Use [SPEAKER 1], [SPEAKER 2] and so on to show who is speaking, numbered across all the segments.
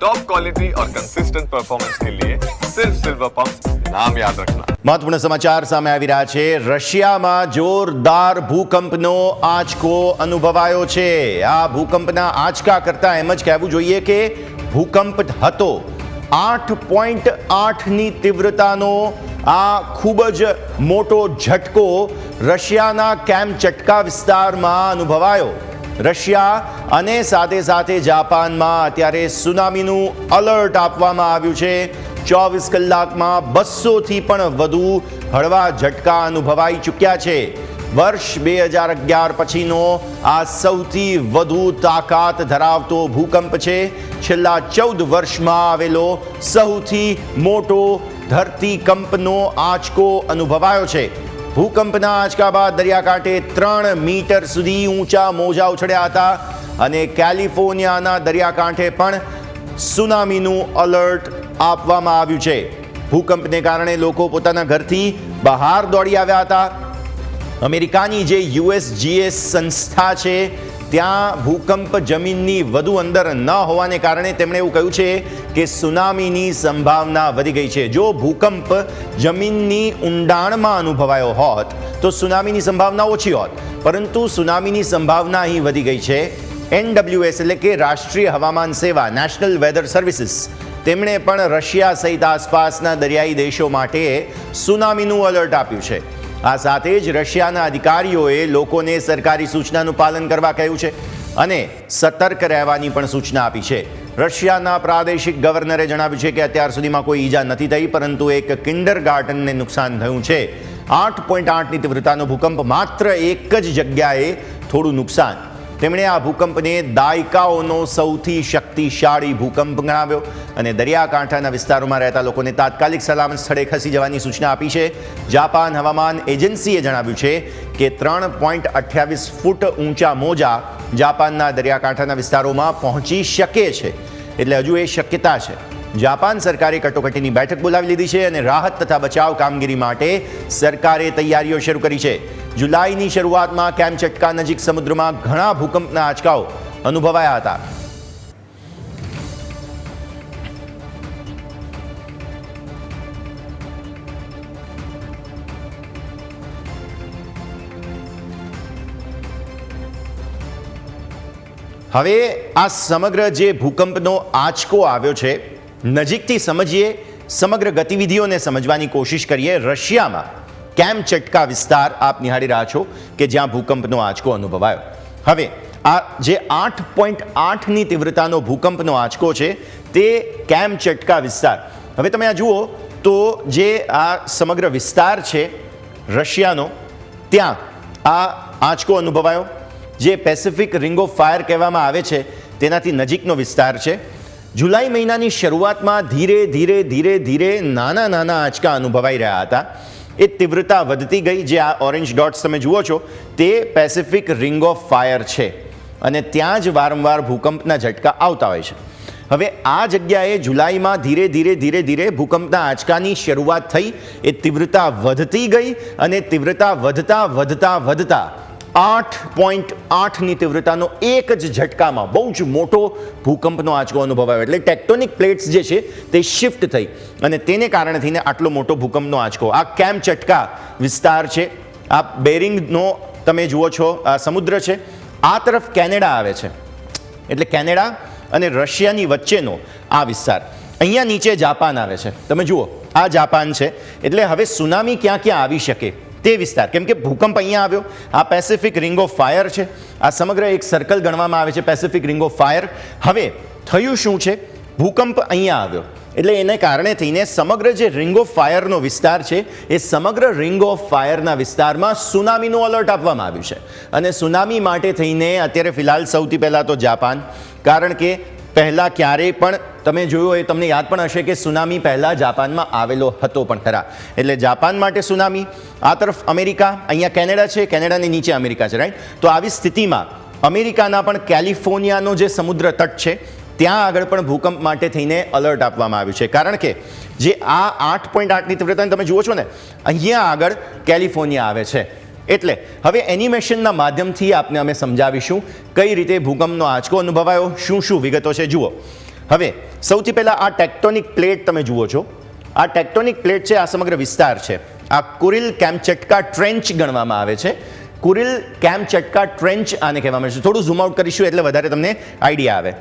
[SPEAKER 1] Top quality और consistent performance के लिए सिर्फ सिल्वर पंप नाम याद रखना
[SPEAKER 2] મહત્વપૂર્ણ સમાચાર સામે આવી રહ્યા છે રશિયામાં જોરદાર ભૂકંપનો આંચકો અનુભવાયો છે આ ભૂકંપના આંચકા કરતા એમ જ કહેવું જોઈએ કે ભૂકંપ હતો આઠ પોઈન્ટ આઠની તીવ્રતાનો આ ખૂબ જ મોટો ઝટકો રશિયાના કેમચટકા વિસ્તારમાં અનુભવાયો રશિયા અને સાથે સાથે જાપાનમાં અત્યારે સુનામીનું અલર્ટ આપવામાં આવ્યું છે. ચોવીસ કલાકમાં બસોથી પણ વધુ હળવા ઝટકા અનુભવાઈ ચૂક્યા છે. વર્ષ બે હજાર અગિયાર પછીનો આ સૌથી વધુ તાકાત ધરાવતો ભૂકંપ છે. છેલ્લા ચૌદ વર્ષમાં આવેલો સૌથી મોટો ધરતીકંપનો આંચકો અનુભવાયો છે. ભૂકંપના આંચકા બાદ દરિયાકાંઠે ત્રણ મીટર સુધી ઊંચા મોજા ઉછળ્યા હતા અને કેલિફોર્નિયાના દરિયાકાંઠે પણ સુનામીનું અલર્ટ આપવામાં આવ્યું છે. ભૂકંપને કારણે લોકો પોતાના ઘરથી બહાર દોડી આવ્યા હતા. અમેરિકાની જે યુએસજીએસ સંસ્થા છે ત્યાં ભૂકંપ જમીનની વધુ અંદર ન હોવાને કારણે તેમણે એવું કહ્યું છે કે સુનામીની સંભાવના વધી ગઈ છે. જો ભૂકંપ જમીનની ઊંડાણમાં અનુભવાયો હોત, તો સુનામીની સંભાવના ઓછી હોત. પરંતુ સુનામીની સંભાવના અહીં વધી ગઈ છે. એનડબ્લ્યુએસ એટલે કે રાષ્ટ્રીય હવામાન સેવા, નેશનલ વેધર સર્વિસીસ. તેમણે પણ રશિયા સહિત આસપાસના દરિયાઈ દેશો માટે સુનામીનું અલર્ટ આપ્યું છે. આ સાથે જ રશિયાના અધિકારીઓએ લોકોને સરકારી સૂચનાનું પાલન કરવા કહ્યું છે અને સતર્ક રહેવાની પણ સૂચના આપી છે. રશિયાના પ્રાદેશિક ગવર્નરે જણાવ્યું છે કે અત્યાર સુધીમાં કોઈ ઈજા નથી થઈ, પરંતુ એક કિન્ડર ગાર્ડનને નુકસાન થયું છે. આઠ પોઈન્ટ આઠની તીવ્રતાનો ભૂકંપ માત્ર એક જ જગ્યાએ થોડું નુકસાન. તેમણે આ ભૂકંપને દાયકાઓનો સૌથી શક્તિશાળી ભૂકંપ ગણાવ્યો. અને દરિયાકાંઠાના વિસ્તારોમાં રહેતા લોકોને તાત્કાલિક સલામત સ્થળે ખસી જવાની સૂચના આપી છે. જાપાન હવામાન એજન્સીએ જણાવ્યું છે કે ત્રણ પોઈન્ટ અઠ્યાવીસ ફૂટ ઊંચા મોજા જાપાનના દરિયાકાંઠાના વિસ્તારોમાં પહોંચી શકે છે. એટલે હજુ એ શક્યતા છે. જાપાન સરકારે કટોકટીની બેઠક બોલાવી લીધી છે અને રાહત તથા બચાવ કામગીરી માટે સરકારે તૈયારીઓ શરૂ કરી છે. જુલાઈની શરૂઆતમાં કેમચટકા નજીક સમુદ્રમાં ઘણા ભૂકંપના આંચકાઓ અનુભવાયા હતા. હવે આ સમગ્ર જે ભૂકંપનો આંચકો આવ્યો છે, નજીકથી સમજીએ, સમગ્ર ગતિવિધિઓને સમજવાની કોશિશ કરીએ, રશિયામાં કેમ ચટકા વિસ્તાર આપ નિહાળી રહ્યા છો કે જ્યાં ભૂકંપનો આંચકો અનુભવાયો? હવે, આ જે આઠ પોઈન્ટ આઠની તીવ્રતાનો ભૂકંપનો આંચકો છે, તે કેમ ચટકા વિસ્તાર? હવે તમે આ જુઓ, તો જે આ સમગ્ર વિસ્તાર છે, રશિયાનો, ત્યાં આ આંચકો અનુભવાયો. જે પેસિફિક રિંગ ઓફ ફાયર કહેવામાં આવે છે, તેનાથી નજીકનો વિસ્તાર છે. જુલાઈ મહિનાની શરૂઆતમાં ધીરે ધીરે ધીરે ધીરે નાના નાના આંચકા અનુભવાઈ રહ્યા હતા. એ તીવ્રતા વધતી ગઈ જે આ ઓરેન્જ ડોટ્સ તમે જુઓ છો, તે પેસિફિક રિંગ ઓફ ફાયર છે. અને ત્યાં જ વારંવાર ભૂકંપના ઝટકા આવતા હોય છે. હવે આ જગ્યાએ જુલાઈમાં ધીરે ધીરે ધીરે ધીરે ભૂકંપના આંચકાની શરૂઆત થઈ, એ તીવ્રતા વધતી ગઈ અને તીવ્રતા વધતા વધતા વધતા આઠ પોઈન્ટ આઠની તીવ્રતાનો એક જ ઝટકામાં બહુ જ મોટો ભૂકંપનો આંચકો અનુભવાયો. એટલે ટેક્ટોનિક પ્લેટ્સ જે છે તે શિફ્ટ થઈ અને તેને કારણે થઈને આટલો મોટો ભૂકંપનો આંચકો. આ કેમ ચટકા વિસ્તાર છે? આ બેરિંગનો તમે જુઓ છો, આ સમુદ્ર છે. આ તરફ કેનેડા આવે છે. એટલે કેનેડા અને રશિયાની વચ્ચેનો આ વિસ્તાર. અહીંયા નીચે જાપાન આવે છે. તમે જુઓ, આ જાપાન છે. એટલે હવે સુનામી ક્યાં ક્યાં આવી શકે? તે વિસ્તાર. કેમ કે ભૂકંપ અહીંયા આવ્યો. આ પેસિફિક રિંગ ઓફ ફાયર છે. આ સમગ્ર એક સર્કલ ગણવામાં આવે છે પેસિફિક રિંગ ઓફ ફાયર હવે, થયું શું છે? ભૂકંપ અહીંયા આવ્યો. એટલે એને કારણે થઈને સમગ્ર જે રિંગ ઓફ ફાયરનો વિસ્તાર છે, એ સમગ્ર રિંગ ઓફ ફાયરના વિસ્તારમાં સુનામીનું અલર્ટ આપવામાં આવ્યું છે. અને સુનામી માટે થઈને અત્યારે ફિલહાલ સૌથી પહેલાં તો જાપાન કારણ કે પહેલાં ક્યારેય પણ તમે જોયું હોય તમને યાદ પણ હશે કે સુનામી પહેલાં જાપાનમાં આવેલો હતો પણ ખરા. એટલે જાપાન માટે સુનામી, આ તરફ અમેરિકા, અહીંયા કેનેડા છે, કેનેડાની નીચે અમેરિકા છે રાઈટ તો આવી સ્થિતિમાં અમેરિકાના પણ કેલિફોર્નિયાનો જે સમુદ્ર તટ છે, ત્યાં આગળ પણ ભૂકંપ માટે થઈને અલર્ટ આપવામાં આવ્યું છે. કારણ કે જે આ આઠ પોઈન્ટ આઠની તીવ્રતાને તમે જુઓ છો ને, અહીંયા આગળ કેલિફોર્નિયા આવે છે. એટલે હવે એનિમેશનના માધ્યમથી આપને અમે સમજાવીશું કઈ રીતે ભૂકંપનો આંચકો અનુભવાયો, શું શું વિગતો છે, જુઓ. હવે સૌથી પહેલાં આ ટેક્ટોનિક પ્લેટ તમે જુઓ છો. આ ટેક્ટોનિક પ્લેટ છે, આ સમગ્ર વિસ્તાર છે. આ કુરિલ કેમચટકા ટ્રેન્ચ ગણવામાં આવે છે. કુરિલ કેમચટકા ટ્રેન્ચ આને કહેવામાં આવે છે. થોડું ઝૂમ કરીશું એટલે વધારે તમને આઈડિયા આવે.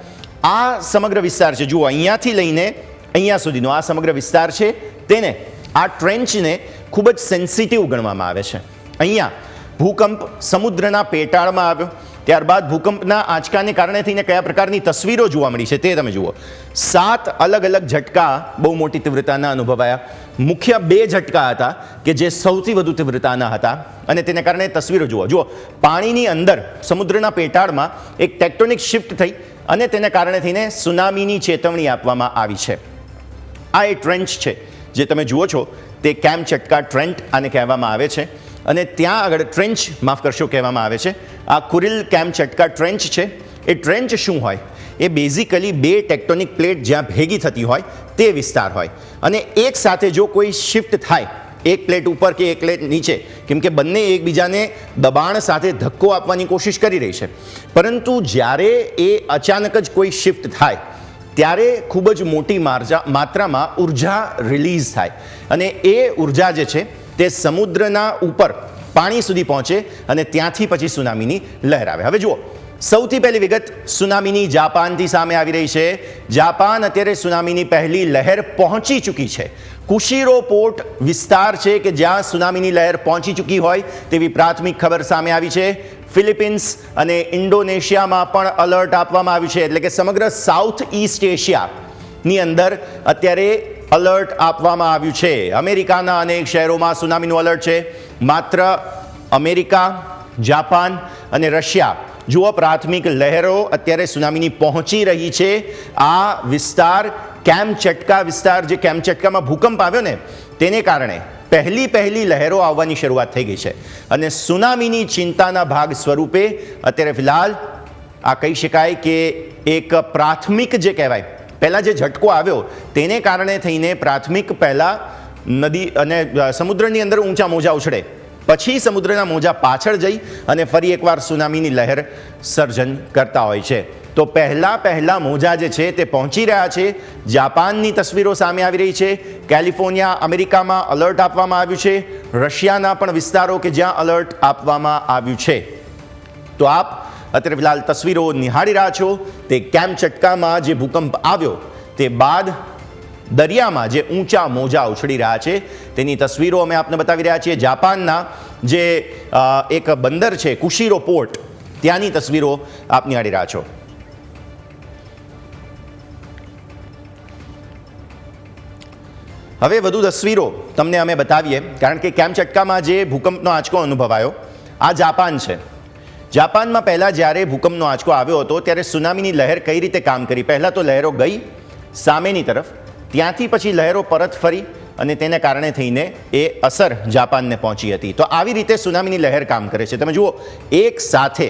[SPEAKER 2] આ સમગ્ર વિસ્તાર છે. જુઓ, અહીંયાથી લઈને અહીંયા સુધીનો આ સમગ્ર વિસ્તાર છે. તેને આ ટ્રેન્ચને ખૂબ જ સેન્સિટિવ ગણવામાં આવે છે. અહીંયા ભૂકંપ સમુદ્રના પેટાળમાં આવ્યો. ત્યારબાદ ભૂકંપના આંચકાને કારણે થઈને કયા પ્રકારની તસવીરો જોવા મળી છે તે તમે જુઓ. સાત અલગ અલગ ઝટકા બહુ મોટી તીવ્રતાના અનુભવાયા. મુખ્ય બે ઝટકા હતા કે જે સૌથી વધુ તીવ્રતાના હતા અને તેને કારણે તસવીરો જુઓ. જુઓ, પાણીની અંદર સમુદ્રના પેટાળમાં એક ટેક્ટોનિક શિફ્ટ થઈ અને તેને કારણે થઈને સુનામીની ચેતવણી આપવામાં આવી છે. આ એ ટ્રેન્ચ છે. જે તમે જુઓ છો, તે કેમ ચટકા ટ્રેન્ટ આને કહેવામાં આવે છે. અને ત્યાં આગળ ટ્રેન્ચ માફ કરશો કહેવામાં આવે છે. આ કુરિલ કેમ ચટકા ટ્રેન્ચ છે. એ ટ્રેન્ચ શું હોય? એ બેઝિકલી બે ટેક્ટોનિક પ્લેટ જ્યાં ભેગી થતી હોય, તે વિસ્તાર હોય. અને એક સાથે જો કોઈ શિફ્ટ થાય, એક પ્લેટ ઉપર કે એક પ્લેટ નીચે, કેમ કે બંને એકબીજાને દબાણ સાથે ધક્કો આપવાની કોશિશ કરી રહી છે. પરંતુ જ્યારે એ અચાનક જ કોઈ શિફ્ટ થાય, ત્યારે ખૂબ જ મોટી માત્રામાં ઊર્જા રિલીઝ થાય. અને એ ઊર્જા જે છે તે સમુદ્રના ઉપર પાણી સુધી પહોંચે અને ત્યાંથી પછી સુનામીની લહેર આવે. હવે જુઓ, સૌથી પહેલી વિગત સુનામીની જાપાનથી સામે આવી રહી છે. જાપાન અત્યારે સુનામીની પહેલી લહેર પહોંચી ચૂકી છે. કુશીરો પોર્ટ વિસ્તાર છે કે જ્યાં સુનામીની લહેર પહોંચી ચૂકી હોય તેવી પ્રાથમિક ખબર સામે આવી છે. ફિલિપિન્સ અને ઇન્ડોનેશિયામાં પણ અલર્ટ આપવામાં આવ્યું છે. એટલે કે સમગ્ર સાઉથ ઈસ્ટ એશિયાની અંદર અત્યારે અલર્ટ આપવામાં આવ્યું છે. અમેરિકાના અનેક શહેરોમાં સુનામીનું અલર્ટ છે. માત્ર અમેરિકા, જાપાન અને રશિયા. જુઓ, પ્રાથમિક લહેરો અત્યારે સુનામીની પહોંચી રહી છે. આ વિસ્તાર કેમ ચટકા વિસ્તાર, જે કેમચટકામાં ભૂકંપ આવ્યો ને, તેને કારણે પહેલી પહેલી લહેરો આવવાની શરૂઆત થઈ ગઈ છે. અને સુનામીની ચિંતાના ભાગ સ્વરૂપે અત્યારે ફિલહાલ આ કહી શકાય કે એક પ્રાથમિક જે કહેવાય પહેલાં જે ઝટકો આવ્યો, તેને કારણે થઈને પ્રાથમિક પહેલાં નદી અને સમુદ્રની અંદર ઊંચા મોજા ઉછળે. પછી સમુદ્રના મોજા પાછળ જઈ અને ફરી એકવાર સુનામીની લહેર સર્જન કરતા હોય છે. તો પહેલાં પહેલાં મોજા જે છે તે પહોંચી રહ્યા છે. જાપાનની તસવીરો સામે આવી રહી છે. કેલિફોર્નિયા, અમેરિકામાં અલર્ટ આપવામાં આવ્યું છે. રશિયાના પણ વિસ્તારો કે જ્યાં અલર્ટ આપવામાં આવ્યું છે. તો આપ અત્યારે ફિલહાલ તસવીરો નિહાળી રહ્યા છો. તે કેમ ચટકામાં જે ભૂકંપ આવ્યો તે બાદ દરિયામાં જે ઊંચા મોજા ઉછળી રહ્યા છે, તેની તસવીરો અમે આપને બતાવી રહ્યા છીએ. જાપાનના જે એક બંદર છે, કુશીરો પોર્ટ, ત્યાંની તસવીરો આપ નિહાળી રહ્યા છો. હવે વધુ તસવીરો તમને અમે બતાવીએ, કારણ કે કેમ ચટકામાં જે ભૂકંપનો આંચકો અનુભવાયો, આ જાપાન છે. જાપાનમાં પહેલાં જ્યારે ભૂકંપનો આંચકો આવ્યો હતો, ત્યારે સુનામીની લહેર કઈ રીતે કામ કરી? પહેલાં તો લહેરો ગઈ સામેની તરફ, ત્યાંથી પછી લહેરો પરત ફરી અને તેને કારણે થઈને એ અસર જાપાનને પહોંચી હતી. તો આવી રીતે સુનામીની લહેર કામ કરે છે. તમે જુઓ, એક સાથે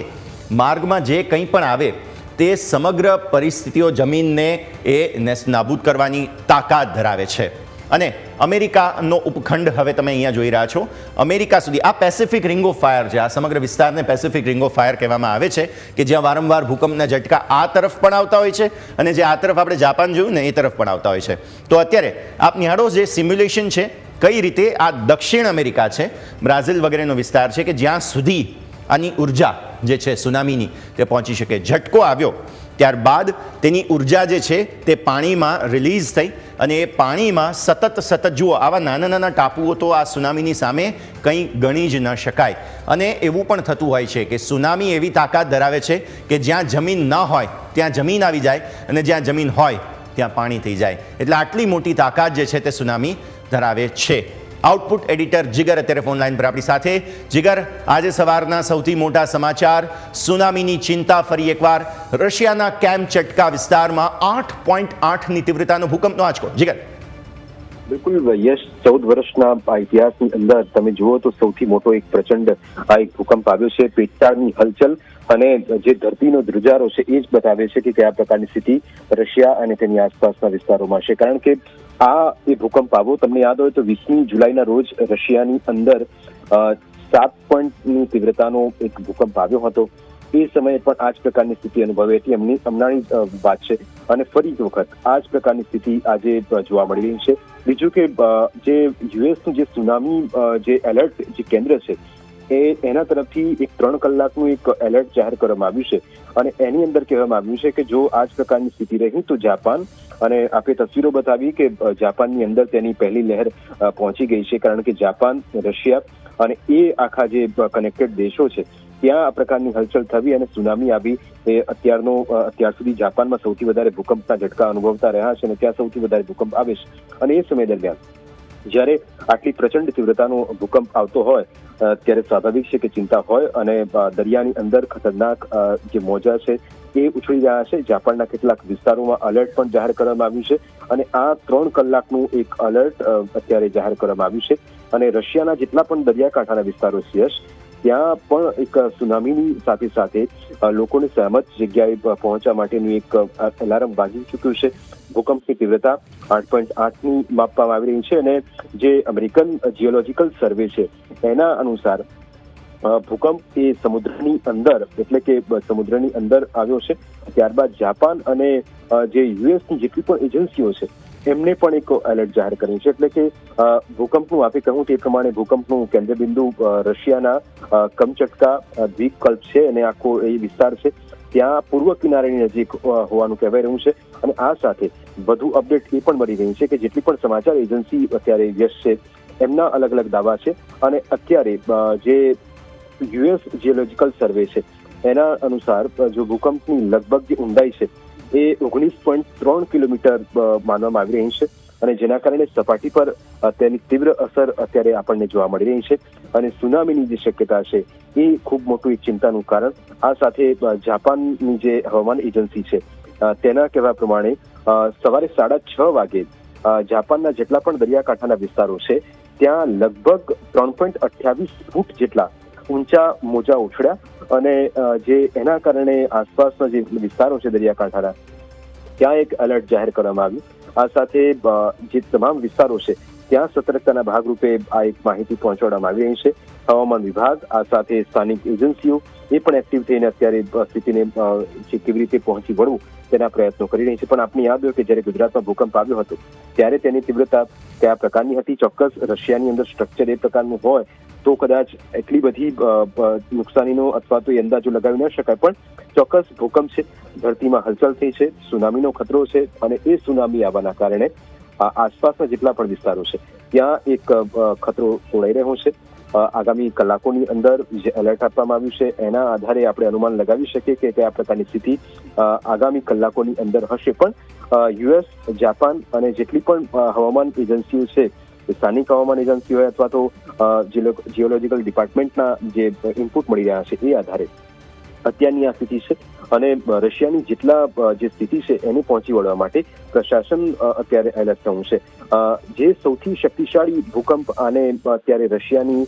[SPEAKER 2] માર્ગમાં જે કંઈ પણ આવે, તે સમગ્ર પરિસ્થિતિઓ જમીનને એ નેસ્ત નાબૂદ કરવાની તાકાત ધરાવે છે. અને અમેરિકાનો ઉપખંડ હવે તમે અહીંયા જોઈ રહ્યા છો. અમેરિકા સુધી આ પેસિફિક રિંગ ઓફ ફાયર છે. આ સમગ્ર વિસ્તારને પેસિફિક રિંગ ઓફ ફાયર કહેવામાં આવે છે કે જ્યાં વારંવાર ભૂકંપના ઝટકા આ તરફ પણ આવતા હોય છે અને જે આ તરફ આપણે જાપાન જોયું ને એ તરફ પણ આવતા હોય છે. તો અત્યારે આપ નિહાળો જે સિમ્યુલેશન છે, કઈ રીતે આ દક્ષિણ અમેરિકા છે, બ્રાઝિલ વગેરેનો વિસ્તાર છે કે જ્યાં સુધી આની ઊર્જા જે છે, સુનામીની, તે પહોંચી શકે. ઝટકો આવ્યો. ત્યારબાદ તેની ઊર્જા જે છે તે પાણીમાં રિલીઝ થઈ અને એ પાણીમાં સતત સતત જુઓ, આવા નાના નાના ટાપુઓ તો આ સુનામીની સામે કંઈ ગણી જ ન શકાય. અને એવું પણ થતું હોય છે કે સુનામી એવી તાકાત ધરાવે છે કે જ્યાં જમીન ન હોય, ત્યાં જમીન આવી જાય અને જ્યાં જમીન હોય, ત્યાં પાણી થઈ જાય. એટલે આટલી મોટી તાકાત જે છે તે સુનામી ધરાવે છે. આઉટપુટ એડિટર જીગર અત્યારે ફોન લાઈન પર આપણી સાથે. જીગર આજે સવારના સૌથી મોટા સમાચાર. સુનામીની ચિંતા ફરી એકવાર. રશિયાના કેમ્પ ચટકા વિસ્તારમાં આઠ પોઈન્ટ આઠની તીવ્રતાનો ભૂકંપનો આંચકો. જીગર
[SPEAKER 3] બિલકુલ, યશ ચૌદ વર્ષના ઇતિહાસની અંદર તમે જુઓ તો સૌથી મોટો એક પ્રચંડ આ એક ભૂકંપ આવ્યો છે, પેટાળની હલચલ. અને જે ધરતીનો ધ્રુજારો છે, એ જ બતાવે છે કે કયા પ્રકારની સ્થિતિ રશિયા અને તેની આસપાસના વિસ્તારોમાં છે. કારણ કે આ એ ભૂકંપ આવ્યો તમને યાદ હોય તો વીસમી જુલાઈના રોજ રશિયાની અંદર સાત પોઈન્ટની તીવ્રતાનો એક ભૂકંપ આવ્યો હતો. એ સમયે પણ આ જ પ્રકારની સ્થિતિ અનુભવી હતી એમની હમણાંની વાત છે. અને ફરી વખત આ જ પ્રકારની સ્થિતિ આજે જોવા મળી રહી છે. બીજું કે જે યુએસનું જે સુનામી જે એલર્ટ, જે કેન્દ્ર છે એ એના તરફથી એક ત્રણ કલાકનું એક એલર્ટ જાહેર કરવામાં આવ્યું છે. અને એની અંદર કહેવામાં આવ્યું છે કે જો આ જ પ્રકારની સ્થિતિ રહી તો જાપાન અને આપણે તસવીરો બતાવી કે જાપાનની અંદર તેની પહેલી લહેર પહોંચી ગઈ છે. કારણ કે જાપાન, રશિયા અને એ આખા જે કનેક્ટેડ દેશો છે, ત્યાં આ પ્રકારની હલચલ થવી અને સુનામી આવી એ અત્યારનો અત્યાર સુધી જાપાનમાં સૌથી વધારે ભૂકંપના ઝટકા અનુભવતા રહ્યા છે અને ત્યાં સૌથી વધારે ભૂકંપ આવે છે. અને એ સમય દરમિયાન જ્યારે આટલી પ્રચંડ તીવ્રતાનો ભૂકંપ આવતો હોય ત્યારે સ્વાભાવિક છે કે ચિંતા હોય અને દરિયાની અંદર ખતરનાક જે મોજા છે એ ઉછળી રહ્યા છે. જાપાનના કેટલાક વિસ્તારોમાં અલર્ટ પણ જાહેર કરવામાં આવ્યું છે અને આ ત્રણ કલાકનું એક અલર્ટ અત્યારે જાહેર કરવામાં આવ્યું છે. અને રશિયાના જેટલા પણ દરિયાકાંઠાના વિસ્તારો છે યશ, ત્યાં પણ એક સુનામીની સાથે સાથે લોકોને સહેમત જગ્યાએ પહોંચવા માટેનું એક એલાર્મ વાગી ચૂક્યું છે. ભૂકંપની તીવ્રતા આઠ પોઈન્ટ આઠની માપવામાં આવી રહી છે અને જે અમેરિકન જીઓલોજીકલ સર્વે છે, એના અનુસાર ભૂકંપ એ સમુદ્રની અંદર, એટલે કે સમુદ્રની અંદર આવ્યો છે. ત્યારબાદ જાપાન અને જે યુએસની જેટલી પણ એજન્સીઓ છે એમને પણ એક એલર્ટ જાહેર કર્યું છે. એટલે કે ભૂકંપનું, આપે કહું તે પ્રમાણે ભૂકંપનું કેન્દ્રબિંદુ રશિયાના કમચટકા દ્વીપકલ્પ છે અને આખો એ વિસ્તાર છે. ત્યાં પૂર્વ કિનારેની નજીક હોવાનું કહેવાય રહ્યું છે. અને આ સાથે વધુ અપડેટ એ પણ મળી રહી છે કે જેટલી પણ સમાચાર એજન્સી અત્યારે વ્યસ્ત છે, એમના અલગ અલગ દાવા છે. અને અત્યારે જે યુએસ જીઓલોજીકલ સર્વે છે, એના અનુસાર જો ભૂકંપની લગભગ જે ઊંડાઈ છે એ ઓગણીસ પોઈન્ટ ત્રણ કિલોમીટર માનવામાં આવી રહી છે અને જેના કારણે સપાટી પર તેની તીવ્ર અસર અત્યારે આપણને જોવા મળી રહી છે અને સુનામીની જે શક્યતા છે એ ખૂબ મોટું એક ચિંતાનું કારણ. આ સાથે જાપાનની જે હવામાન એજન્સી છે તેના કહેવા પ્રમાણે સવારે સાડા છ વાગે જાપાનના જેટલા પણ દરિયાકાંઠાના વિસ્તારો છે, ત્યાં લગભગ ત્રણ પોઈન્ટ અઠ્યાવીસ ફૂટ જેટલા ઊંચા મોજા ઉછળ્યા અને જે એના કારણે આસપાસના જે વિસ્તારો છે દરિયાકાંઠાના, ત્યાં એક એલર્ટ જાહેર કરવામાં આવ્યું. આ સાથે જે તમામ વિસ્તારો છે, ત્યાં સતર્કતાના ભાગરૂપે આ એક માહિતી પહોંચાડવામાં આવી રહી છે. હવામાન વિભાગ, આ સાથે સ્થાનિક એજન્સીઓ એ પણ એક્ટિવ થઈને અત્યારે સ્થિતિને જે કેવી રીતે પહોંચી વળવું તેના પ્રયત્નો કરી રહી છે. પણ આપણે યાદ હોય કે જ્યારે ગુજરાતમાં ભૂકંપ આવ્યો હતો, ત્યારે તેની તીવ્રતા કયા પ્રકારની હતી? ચોક્કસ રશિયાની અંદર સ્ટ્રક્ચર એ પ્રકારનું હોય તો કદાચ એટલી બધી નુકસાનીનો અથવા તો એ અંદાજો લગાવી ન શકાય. પણ ચોક્કસ ભૂકંપ છે, ધરતીમાં હલચલ થઈ છે, સુનામીનો ખતરો છે અને એ સુનામી આવવાના કારણે આસપાસના જેટલા પણ વિસ્તારો છે, ત્યાં એક ખતરો તોડાઈ રહ્યો છે. આગામી કલાકોની અંદર જે એલર્ટ આપવામાં આવ્યું છે, એના આધારે આપણે અનુમાન લગાવી શકીએ કે કયા પ્રકારની સ્થિતિ આગામી કલાકોની અંદર હશે. પણ યુએસ, જાપાન અને જેટલી પણ હવામાન એજન્સીઓ છે સ્થાનિક હવામાન હોય અથવા તો જીઓલોજીકલ ડિપાર્ટમેન્ટના જે ઇનપુટ મળી રહ્યા છે એ આધારે અત્યારની આ સ્થિતિ છે અને રશિયાની જેટલા જે સ્થિતિ છે એને પહોંચી વળવા માટે પ્રશાસન અત્યારે એલર્ટ થયું છે. જે સૌથી શક્તિશાળી ભૂકંપ અને અત્યારે રશિયાની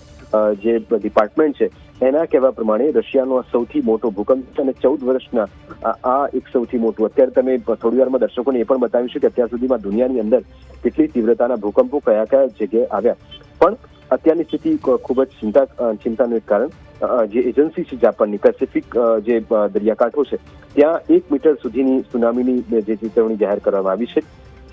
[SPEAKER 3] જે ડિપાર્ટમેન્ટ છે એના કહેવા પ્રમાણે રશિયાનો આ સૌથી મોટો ભૂકંપ છે અને ચૌદ વર્ષના આ- એક સૌથી મોટું. અત્યારે તમે થોડી વારમાં દર્શકોને એ પણ બતાવ્યું છે કે અત્યાર સુધીમાં દુનિયાની અંદર કેટલી તીવ્રતાના ભૂકંપો કયા કયા જગ્યાએ આવ્યા. પણ અત્યારની સ્થિતિ ખૂબ જ ચિંતા ચિંતાનું એક કારણ. જે એજન્સી છે જાપાનની પેસિફિક જે દરિયાકાંઠો છે, ત્યાં એક મીટર સુધીની સુનામીની જે ચેતવણી જાહેર કરવામાં આવી છે.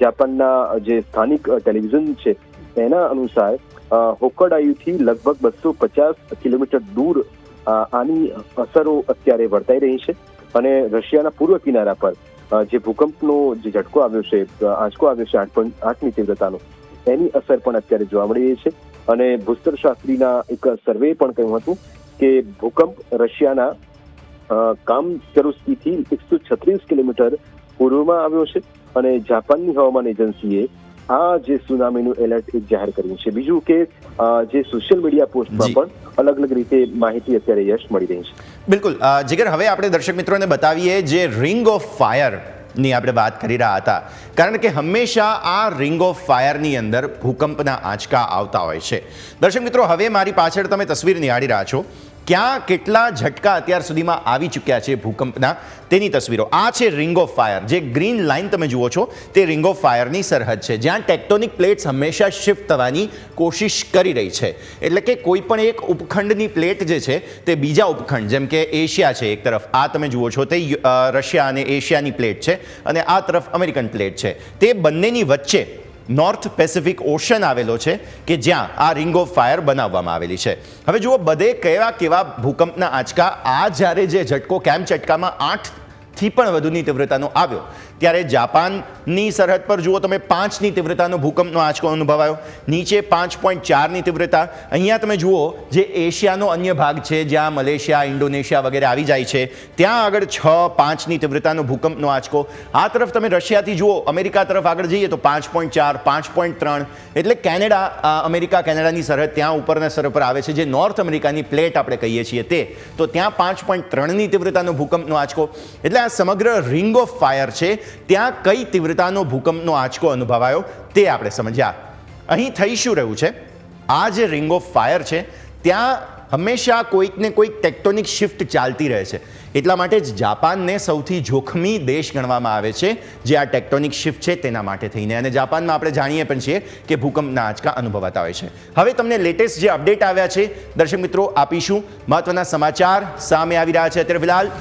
[SPEAKER 3] જાપાનના જે સ્થાનિક ટેલિવિઝન છે, એના અનુસાર હોકોડાયુથી લગભગ બસો પચાસ કિલોમીટર દૂર આની અસરો અત્યારે વર્તાઈ રહી છે અને રશિયાના પૂર્વ કિનારા પર જે ભૂકંપનો જે ઝટકો આવ્યો છે આંચકો આવ્યો છે આઠ પોઈન્ટ આઠની તીવ્રતાનો, એની અસર પણ અત્યારે જોવા મળી રહી છે. અને ભૂસ્તરશાસ્ત્રીના એક સર્વે પણ કહ્યું હતું કે ભૂકંપ રશિયાના કામ કામચરુસ્તીથી એકસો છત્રીસ કિલોમીટર પૂર્વમાં આવ્યો છે અને જાપાનની હવામાન એજન્સીએ આ જે સુનામીનું એલર્ટ એક જાહેર કર્યું છે. બીજું કે જે સોશિયલ મીડિયા પોસ્ટમાં પણ અલગ અલગ રીતે માહિતી અત્યારે યશ મળી રહી છે.
[SPEAKER 2] બિલકુલ. જીગર હવે આપણે દર્શક મિત્રોને બતાવીએ જે રિંગ ઓફ ફાયરની આપણે વાત કરી રહ્યા હતા. કારણ કે હંમેશા આ રિંગ ઓફ ફાયરની અંદર ભૂકંપના આંચકા આવતા હોય છે. દર્શક મિત્રો હવે મારી પાછળ તમે તસવીર નિહાળી રહ્યા છો. ક્યાં કેટલા ઝટકા અત્યાર સુધીમાં આવી ચૂક્યા છે ભૂકંપના? તેની તસવીરો. આ છે રિંગ ઓફ ફાયર જે ગ્રીન લાઇન તમે જુઓ છો, તે રિંગ ઓફ ફાયરની સરહદ છે, જ્યાં ટેક્ટોનિક પ્લેટ્સ હંમેશા શિફ્ટ થવાની કોશિશ કરી રહી છે. એટલે કે કોઈ પણ એક ઉપખંડની પ્લેટ જે છે, તે બીજા ઉપખંડ, જેમ કે એશિયા છે એક તરફ. આ તમે જુઓ છો, તે રશિયા અને એશિયાની પ્લેટ છે અને આ તરફ અમેરિકન પ્લેટ છે. તે બંનેની વચ્ચે નોર્થ પેસિફિક ઓશન આવેલો છે, કે જ્યાં આ રિંગ ઓફ ફાયર બનાવવામાં આવેલી છે. હવે જુઓ, બધે કેવા કેવા ભૂકંપના આંચકા આ જ્યારે જે ઝટકો, કેમ ચટકામાં આઠથી પણ વધુની તીવ્રતાનો આવ્યો ત્યારે જાપાનની સરહદ પર જુઓ, તમે પાંચની તીવ્રતાનો ભૂકંપનો આંચકો અનુભવાયો. નીચે પાંચ પોઈન્ટ ચારની તીવ્રતા. અહીંયા તમે જુઓ, જે એશિયાનો અન્ય ભાગ છે, જ્યાં મલેશિયા, ઇન્ડોનેશિયા વગેરે આવી જાય છે, ત્યાં આગળ છ પાંચની તીવ્રતાનો ભૂકંપનો આંચકો. આ તરફ તમે રશિયાથી જુઓ, અમેરિકા તરફ આગળ જઈએ તો પાંચ પોઈન્ટ ચાર, પાંચ પોઈન્ટ ત્રણ. એટલે કેનેડા અમેરિકા, કેનેડાની સરહદ ત્યાં ઉપરના સ્તર પર આવે છે, જે નોર્થ અમેરિકાની પ્લેટ આપણે કહીએ છીએ તે. તો ત્યાં પાંચ પોઈન્ટ ત્રણની તીવ્રતાનો ભૂકંપનો આંચકો. એટલે આ સમગ્ર રિંગ ઓફ ફાયર છે. ત્યાં કઈ તીવ્રતાનો ભૂકંપનો આંચકો અનુભવાયો તે આપણે સમજ્યા. અહીં થઈ શું રહ્યું છે? આ જે રિંગ ઓફ ફાયર છે, ત્યાં હંમેશા કોઈક ને કોઈક ટેક્ટોનિક શિફ્ટ ચાલતી રહે છે. એટલા માટે જ જાપાનને સૌથી જોખમી દેશ ગણવામાં આવે છે જે આ ટેક્ટોનિક શિફ્ટ છે તેના માટે થઈને. અને જાપાનમાં આપણે જાણીએ પણ છીએ કે ભૂકંપના આંચકા અનુભવાતા હોય છે. હવે તમને લેટેસ્ટ જે અપડેટ આવ્યા છે, દર્શક મિત્રો, આપીશું મહત્વના સમાચાર. સામે આવી રહ્યા છે અત્યારે ફિલહાલ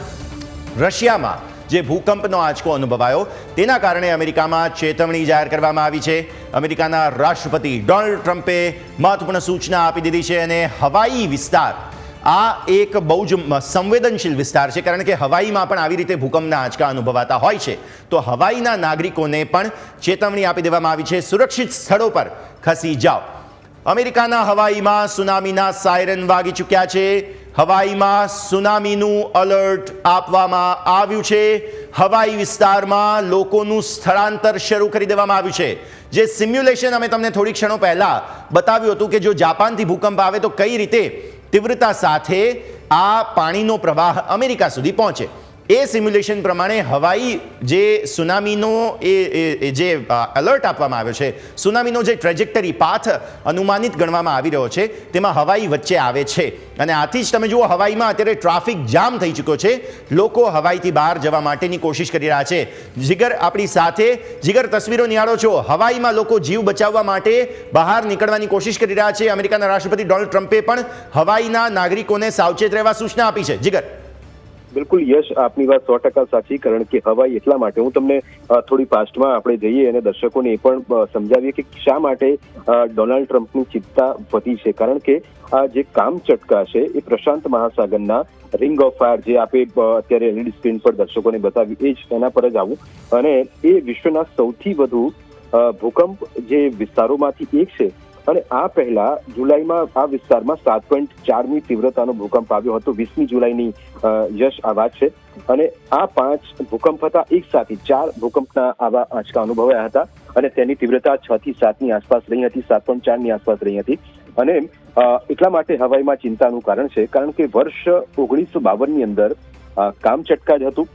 [SPEAKER 2] રશિયામાં. જે ભૂકંપનો આંચકો અનુભવાયો, તેના કારણે અમેરિકામાં ચેતવણી જાહેર કરવામાં આવી છે. અમેરિકાના રાષ્ટ્રપતિ ડોનાલ્ડ ટ્રમ્પે મહત્વપૂર્ણ સૂચના આપી દીધી છે અને હવાઈ વિસ્તાર, આ એક બહુ જ સંવેદનશીલ વિસ્તાર છે, કારણ કે હવાઈમાં પણ આવી રીતે ભૂકંપના આંચકા અનુભવાતા હોય છે. તો હવાઈના નાગરિકોને પણ ચેતવણી આપી દેવામાં આવી છે. સુરક્ષિત સ્થળો પર ખસી જાઓ. અમેરિકાના હવાઈમાં સુનામીના સાયરન વાગી ચૂક્યા છે. હવાઈમાં સુનામીનું અલર્ટ આપવામાં આવ્યું છે. હવાઈ વિસ્તારમાં લોકોનું સ્થળાંતર શરૂ કરી દેવામાં આવ્યું છે. જે સિમ્યુલેશન અમે તમને થોડી ક્ષણો પહેલા બતાવ્યું હતું કે જો જાપાનથી ભૂકંપ આવે તો કઈ રીતે તીવ્રતા સાથે આ પાણીનો પ્રવાહ અમેરિકા સુધી પહોંચે. એ સિમ્યુલેશન પ્રમાણે હવાઈ જે સુનામીનો એ જે એલર્ટ આપવામાં આવ્યો છે સુનામીનો જે ટ્રેજેક્ટરી પાથ અનુમાનિત ગણવામાં આવી રહ્યો છે, તેમાં હવાઈ વચ્ચે આવે છે. અને આથી જ તમે જુઓ, હવાઈમાં અત્યારે ટ્રાફિક જામ થઈ ચૂક્યો છે. લોકો હવાઈથી બહાર જવા માટેની કોશિશ કરી રહ્યા છે. જીગર આપણી સાથે, જીગર તસવીરો નિહાળો છો. હવાઈમાં લોકો જીવ બચાવવા માટે બહાર નીકળવાની કોશિશ કરી રહ્યા છે. અમેરિકાના રાષ્ટ્રપતિ ડોનાલ્ડ ટ્રમ્પે પણ હવાઈના નાગરિકોને સાવચેત રહેવા સૂચના આપી છે. જીગર.
[SPEAKER 3] બિલકુલ યશ આપની વાત સો ટકા સાચી, કારણ કે હવાઈ એટલા માટે હું તમને થોડી પાસ્ટમાં આપણે જઈએ અને દર્શકોને એ પણ સમજાવીએ કે શા માટે ડોનાલ્ડ ટ્રમ્પની ચિંતા વધી છે. કારણ કે, આ જે કામ ચટકા છે એ પ્રશાંત મહાસાગરના રિંગ ઓફ ફાયર જે આપે અત્યારે એલઈડી સ્ક્રીન પર દર્શકોને બતાવ્યું, એ જ એના પર જ આવું. અને એ વિશ્વના સૌથી વધુ ભૂકંપ જે વિસ્તારોમાંથી એક છે અને આ પહેલા જુલાઈમાં આ વિસ્તારમાં સાત પોઈન્ટ ચારની તીવ્રતાનો ભૂકંપ આવ્યો હતો. વીસમી જુલાઈની યશ આ વાત છે. અને આ પાંચ ભૂકંપ હતા એક સાથે ચાર ભૂકંપના આવા આંચકા અનુભવાયા હતા અને તેની તીવ્રતા છ થી સાતની આસપાસ રહી હતી, સાત પોઈન્ટ ચારની આસપાસ રહી હતી. અને એટલા માટે હવાઈમાં ચિંતાનું કારણ છે, કારણ કે વર્ષ ઓગણીસો બાવનની અંદર કામચટકા જ હતું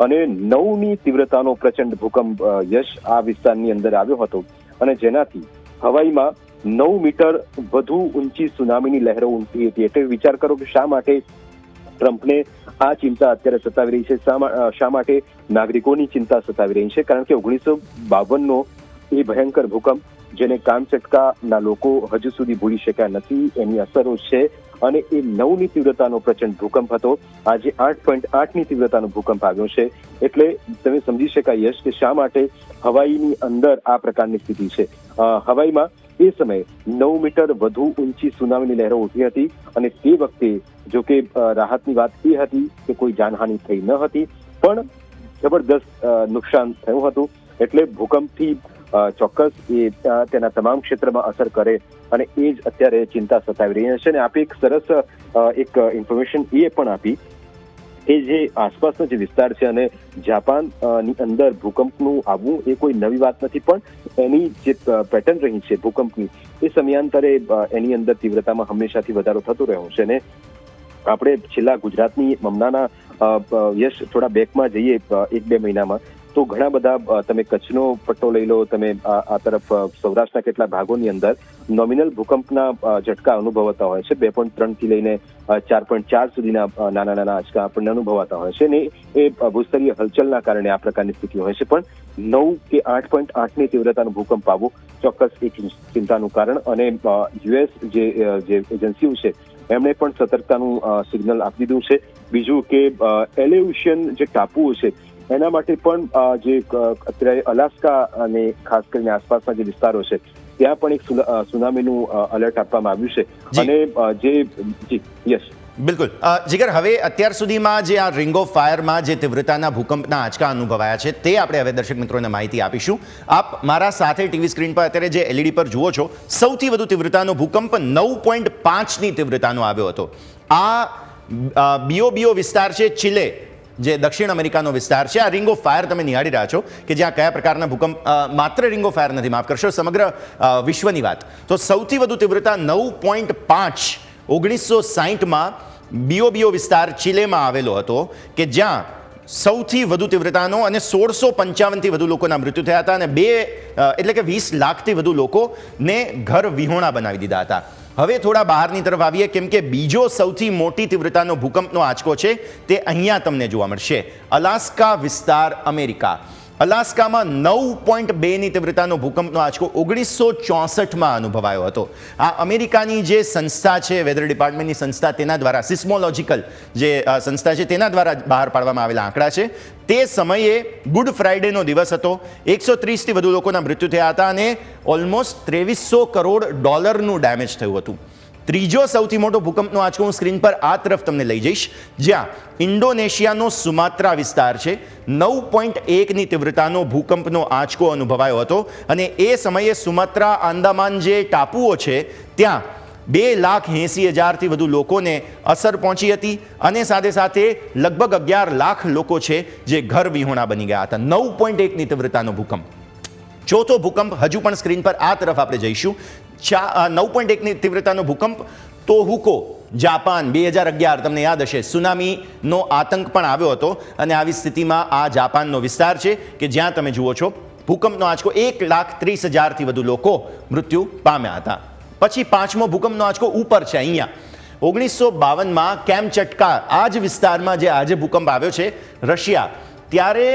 [SPEAKER 3] અને નવની તીવ્રતાનો પ્રચંડ ભૂકંપ યશ આ વિસ્તારની અંદર આવ્યો હતો. અને જેનાથી હવાઈમાં નવ મીટર વધુ ઊંચી સુનામીની લહેરો ઉમટી હતી. એટલે વિચાર કરો કે શા માટે ટ્રમ્પને આ ચિંતા અત્યારે સતાવી રહી છે? શા માટે નાગરિકોની ચિંતા સતાવી રહી છે? કારણ કે ઓગણીસો બાવનનો એ ભયંકર ભૂકંપ જેને કામચટકાના લોકો હજુ સુધી ભૂલી શક્યા નથી, એની અસરો છે અને એ નવની તીવ્રતાનો પ્રચંડ ભૂકંપ હતો. આજે આઠ પોઈન્ટ આઠની તીવ્રતાનો ભૂકંપ આવ્યો છે. એટલે તમે સમજી શકાય યશ કે શા માટે હવાઈની અંદર આ પ્રકારની સ્થિતિ છે. હવાઈમાં એ સમયે નવ મીટર વધુ ઊંચી સુનામીની લહેરો ઉઠી હતી અને તે વખતે જો કે રાહતની વાત એ હતી કે કોઈ જાનહાનિ થઈ ન હતી, પણ જબરદસ્ત નુકસાન થયું હતું. એટલે ભૂકંપથી ચોક્કસ એ તેના તમામ ક્ષેત્રમાં અસર કરે અને એ જ અત્યારે ચિંતા સતાવી રહી છે. અને આપે એક સરસ એક ઇન્ફોર્મેશન એ પણ આપી કે જે આસપાસનો જે વિસ્તાર છે અને જાપાનની અંદર ભૂકંપનું આવવું એ કોઈ નવી વાત નથી પણ એની જે પેટર્ન રહી છે ભૂકંપની એ સમયાંતરે એની અંદર તીવ્રતામાં હંમેશાથી વધારો થતો રહ્યો છે. અને આપણે છેલ્લા ગુજરાતની અ, યશ થોડા બેકમાં જઈએ એક બે મહિનામાં તો ઘણા બધા તમે કચ્છનો પટ્ટો લઈ લો, તમે આ તરફ સૌરાષ્ટ્રના કેટલા ભાગોની અંદર નોમિનલ ભૂકંપના ઝટકા અનુભવાતા હોય છે. બે પોઈન્ટ ત્રણથી લઈને ચાર પોઈન્ટ ચાર સુધીના નાના નાના આંચકા આપણને અનુભવાતા હોય છે ને એ ભૂસ્તરીય હલચલના કારણે આ પ્રકારની સ્થિતિ હોય છે. પણ નવ કે આઠ પોઈન્ટ આઠની તીવ્રતાનો ભૂકંપ આવવો ચોક્કસ એક ચિંતાનું કારણ અને યુએસ જે એજન્સીઓ છે એમણે પણ સતર્કતાનું સિગ્નલ આપી દીધું છે. બીજું કે એલેયુશિયન જે ટાપુઓ છે એના માટે પણ જે અત્યારે અલાસ્કા અને ખાસ કરીને આસપાસના જે વિસ્તારો છે ત્યાં પણ એક સુનામીનું અલર્ટ આપવામાં આવ્યું છે. અને જે જી યસ.
[SPEAKER 2] બિલકુલ. જીગર, હવે અત્યાર સુધીમાં જે આ રિંગ ઓફ ફાયરમાં જે તીવ્રતાના ભૂકંપના આંચકા અનુભવાયા છે, તે આપણે હવે દર્શક મિત્રોને માહિતી આપીશું. આપ મારા સાથે ટીવી સ્ક્રીન પર અત્યારે જે એલઈડી પર જુઓ છો, સૌથી વધુ તીવ્રતાનો ભૂકંપ નવ પોઈન્ટ પાંચની તીવ્રતાનો આવ્યો હતો. આ બીઓબીઓ વિસ્તાર છે, ચિલે, જે દક્ષિણ અમેરિકાનો વિસ્તાર છે, આ રિંગ ફાયર તમે નિહાળી રહ્યા છો કે જ્યાં કયા પ્રકારના ભૂકંપ માત્ર રિંગ ફાયર નથી, માફ કરશો, સમગ્ર વિશ્વની વાત. તો સૌથી વધુ તીવ્રતા નવ પોઈન્ટ પાંચ ઓગણીસો સાહીઠમાં બીઓબીઓ વિસ્તાર ચિલેમાં આવેલો હતો કે જ્યાં સૌથી વધુ તીવ્રતાનો અને સોળસો પંચાવનથી વધુ લોકોના મૃત્યુ થયા હતા અને બે એટલે કે વીસ લાખથી વધુ લોકોને ઘર વિહોણા બનાવી દીધા હતા. હવે થોડા બહારની તરફ આવીએ, કેમ કે બીજો સૌથી મોટી તીવ્રતાનો ભૂકંપનો આંચકો છે તે અહીંયા તમને જોવા મળશે. અલાસ્કા વિસ્તાર અમેરિકા. અલાસ્કામાં નવ પોઈન્ટ બેની તીવ્રતાનો ભૂકંપનો આંચકો ઓગણીસો ચોસઠમાં અનુભવાયો હતો. આ અમેરિકાની જે સંસ્થા છે, વેધર ડિપાર્ટમેન્ટની સંસ્થા, તેના દ્વારા, સિસ્મોલોજીકલ જે સંસ્થા છે, તેના દ્વારા બહાર પાડવામાં આવેલા આંકડા છે. તે સમયે ગુડ ફ્રાઇડેનો દિવસ હતો. એકસો ત્રીસથી વધુ લોકોના મૃત્યુ થયા હતા અને ઓલમોસ્ટ ત્રેવીસો કરોડ ડોલરનું ડેમેજ થયું હતું. ત્રીજો સૌથી મોટો ભૂકંપનો આંચકો હું સ્ક્રીન પર આ તરફ તમને લઈ જઈશ. જ્યાં ઇન્ડોનેશિયાનો સુમાત્રા વિસ્તાર છે. નવ પોઈન્ટ એકની તીવ્રતાનો ભૂકંપનો આંચકો અનુભવાયો હતો અને એ સમયે સુમાત્રા, આંદામાન જે ટાપુઓ છે, ત્યાં બે લાખ એંસી હજારથી વધુ લોકોને અસર પહોંચી હતી અને સાથે સાથે લગભગ અગિયાર લાખ લોકો છે જે ઘર વિહોણા બની ગયા હતા. નવ પોઈન્ટ એકની તીવ્રતાનો ભૂકંપ. ચોથો ભૂકંપ હજુ પણ સ્ક્રીન પર આ તરફ આપણે જઈશું. ચા નવ પોઈન્ટ એકની તીવ્રતાનો ભૂકંપ. તોહુકો જાપાન, બે હજાર અગિયાર, તમને યાદ હશે, સુનામીનો આતંક પણ આવ્યો હતો અને આવી સ્થિતિમાં આ જાપાનનો વિસ્તાર છે કે જ્યાં તમે જુઓ છો, ભૂકંપનો આંચકો એક લાખ ત્રીસ હજારથી વધુ લોકો મૃત્યુ પામ્યા હતા. પછી પાંચમો ભૂકંપનો આંચકો ઉપર છે, અહીંયા. ઓગણીસો બાવનમાં કેમચટકા આ જ વિસ્તારમાં જે આજે ભૂકંપ આવ્યો છે, રશિયા. ત્યારે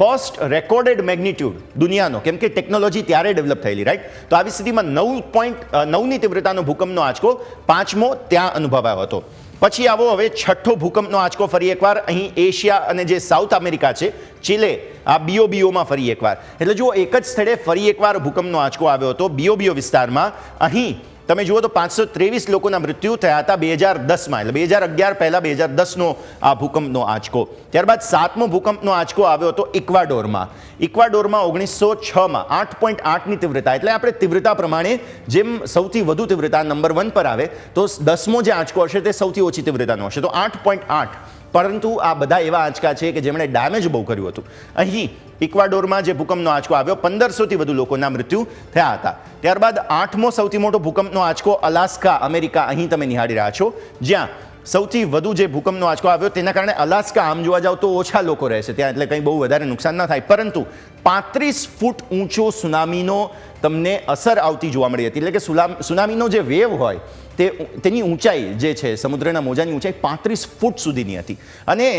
[SPEAKER 2] ફર્સ્ટ રેકોર્ડેડ મેગ્નિટ્યુડ દુનિયાનો. કેમ કે ટેકનોલોજી ત્યારે ડેવલપ થયેલી રાઈટ તો આવી સ્થિતિમાં નવ પોઈન્ટ નવની તીવ્રતાનો ભૂકંપનો આંચકો પાંચમો ત્યાં અનુભવાયો હતો. પછી આવો હવે છઠ્ઠો ભૂકંપનો આંચકો ફરી એકવાર. અહીં એશિયા અને જે સાઉથ અમેરિકા છે, ચીલે, આ બીઓબીઓમાં ફરી એકવાર. એટલે જુઓ, એક જ સ્થળે ફરી એકવાર ભૂકંપનો આંચકો આવ્યો હતો, બીઓબીઓ વિસ્તારમાં. અહીં તમે જુઓ તો પાંચસો ત્રેવીસ લોકોના મૃત્યુ થયા હતા બે હજાર દસમાં, એટલે બે હજાર અગિયાર પહેલાં બે હજાર દસનો આ ભૂકંપનો આંચકો. ત્યારબાદ સાતમો ભૂકંપનો આંચકો આવ્યો હતો ઇક્વાડોરમાં. ઇક્વાડોરમાં ઓગણીસો છમાં, આઠ પોઈન્ટ આઠની તીવ્રતા, એટલે આપણે તીવ્રતા પ્રમાણે જેમ સૌથી વધુ તીવ્રતા નંબર વન પર આવે, તો દસમો જે આંચકો હશે તે સૌથી ઓછી તીવ્રતાનો હશે. તો આઠ પોઈન્ટ આઠ પરંતુ આ બધા એવા આંચકા છે કે જેમણે ડેમેજ બહુ કર્યું હતું. અહીં ઇક્વાડોરમાં જે ભૂકંપનો આંચકો આવ્યો, પંદરસોથી વધુ લોકોના મૃત્યુ થયા હતા. ત્યારબાદ આઠમો સૌથી મોટો ભૂકંપનો આંચકો અલાસ્કા, અમેરિકા અહીં તમે નિહાળી રહ્યા છો. જ્યાં સૌથી વધુ જે ભૂકંપનો આંચકો આવ્યો તેના કારણે અલાસ્કા આમ જોવા જાવ તો ઓછા લોકો રહેશે ત્યાં એટલે કંઈ બહુ વધારે નુકસાન ના થાય. પરંતુ પાંત્રીસ ફૂટ ઊંચો સુનામીનો તમને અસર આવતી જોવા મળી હતી. એટલે કે સુનામીનો જે વેવ હોય તે તેની ઊંચાઈ જે છે, સમુદ્રના મોજાની ઊંચાઈ પાંત્રીસ ફૂટ સુધીની હતી. અને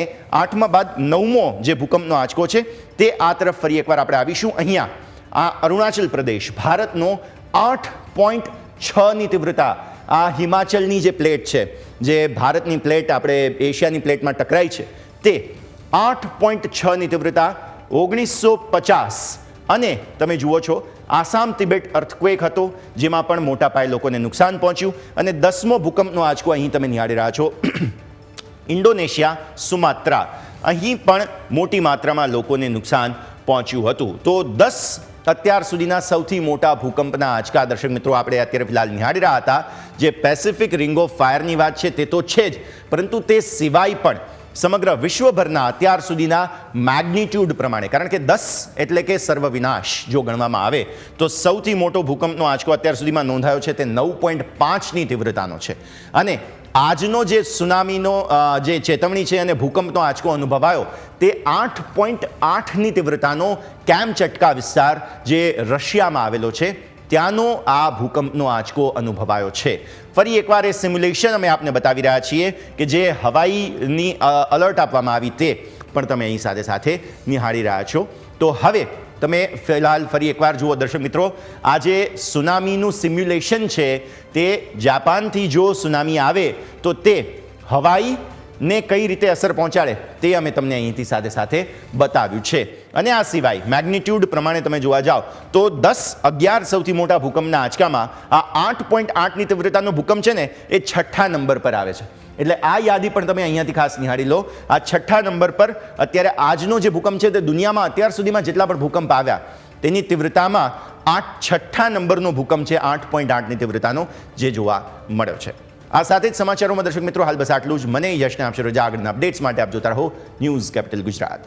[SPEAKER 2] આઠમા બાદ નવમો જે ભૂકંપનો આંચકો છે તે આ તરફ ફરી એકવાર આપણે આવીશું. અહીંયા આ અરુણાચલ પ્રદેશ ભારતનો આઠ પોઈન્ટ છની તીવ્રતા આ હિમાચલની જે પ્લેટ છે, જે ભારતની પ્લેટ આપણે એશિયાની પ્લેટમાં ટકરાઈ છે, તે આઠ પોઈન્ટ છની તીવ્રતા ઓગણીસો પચાસ. અને તમે જુઓ છો, આસામ તિબેટ અર્થક્વેક હતો, જેમાં પણ મોટા પાયે લોકોને નુકસાન પહોંચ્યું અને દસમો ભૂકંપનો આંચકો અહીં તમે નિહાળી રહ્યા છો. Indonesia, Sumatra. અહીં પણ મોટી માત્રામાં લોકોને નુકસાન પહોંચ્યું હતું. તો દસ અત્યાર સુધીના સૌથી મોટા ભૂકંપના આંચકા દર્શક મિત્રો આપણે અત્યારે ફિલહાલ નિહાળી રહ્યા હતા. જે પેસિફિક રિંગ ઓફ ફાયરની વાત છે તે તો છે જ, પરંતુ તે સિવાય પણ સમગ્ર વિશ્વભરના અત્યાર સુધીના મેગ્નિટ્યુડ પ્રમાણે, કારણ કે દસ એટલે કે સર્વવિનાશ જો ગણવામાં આવે, તો સૌથી મોટો ભૂકંપનો આંચકો અત્યાર સુધીમાં નોંધાયો છે તે નવ પોઈન્ટ પાંચની તીવ્રતાનો છે. અને આજનો જે સુનામીનો જે ચેતવણી છે અને ભૂકંપનો આંચકો અનુભવાયો, તે આઠ પોઈન્ટ આઠની તીવ્રતાનો કેમચટકા વિસ્તાર જે રશિયામાં આવેલો છે, ત્યાંનો આ ભૂકંપનો આંચકો અનુભવાયો છે. ફરી એકવાર એ સિમ્યુલેશન અમે આપને બતાવી રહ્યા છીએ કે જે હવાઈની અલર્ટ આપવામાં આવી તે પણ તમે અહીં સાથે સાથે નિહાળી રહ્યા છો. તો હવે તમે ફિલહાલ ફરી એકવાર જુઓ દર્શક મિત્રો આ જે સુનામીનું સિમ્યુલેશન છે તે જાપાનથી જો સુનામી આવે તો તે હવાઈ ને કઈ રીતે અસર પહોંચાડે તે અમે તમને અહીંથી સાથે સાથે બતાવ્યું છે. અને આ સિવાય મેગ્નિટ્યુડ પ્રમાણે તમે જોવા જાઓ, તો દસ અગિયાર સૌથી મોટા ભૂકંપના આંચકામાં આ આઠ પોઈન્ટ આઠની તીવ્રતાનો ભૂકંપ છે ને, એ છઠ્ઠા નંબર પર આવે છે. એટલે આ યાદી પણ તમે અહીંયાથી ખાસ નિહાળી લો. આ છઠ્ઠા નંબર પર અત્યારે આજનો જે ભૂકંપ છે, તે દુનિયામાં અત્યાર સુધીમાં જેટલા પણ ભૂકંપ આવ્યા, તેની તીવ્રતામાં આઠ છઠ્ઠા નંબરનો ભૂકંપ છે, આઠ પોઈન્ટ આઠની તીવ્રતાનો જે જોવા મળ્યો છે. આ સાથે જ સમાચારોમાં દર્શક મિત્રો, હાલ બસ આટલું જ. મને યશને આપશે રજા આગળના અપડેટ્સ માટે આપ જોતા રહો ન્યૂઝ કેપિટલ ગુજરાત.